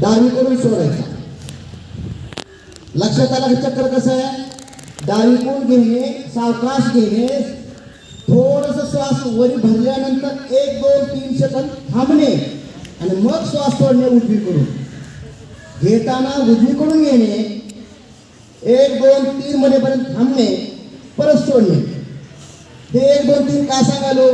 डावीकडून सोडायचा? लक्षात आलं चक्र कसं आहे? डावीकडून घेणे? सावकाश घेणे. थोडस श्वास वरी भरल्यानंतर एक, दोन, तीन सेकंद थांबणे. आणि मग श्वास सोडणे उजवीकडून घेताना उजवीकडून घेणे एक दोन तीन मध्ये पर्यंत थांबणे परत सोडणे. हे एक दोन तीन का सांगालो?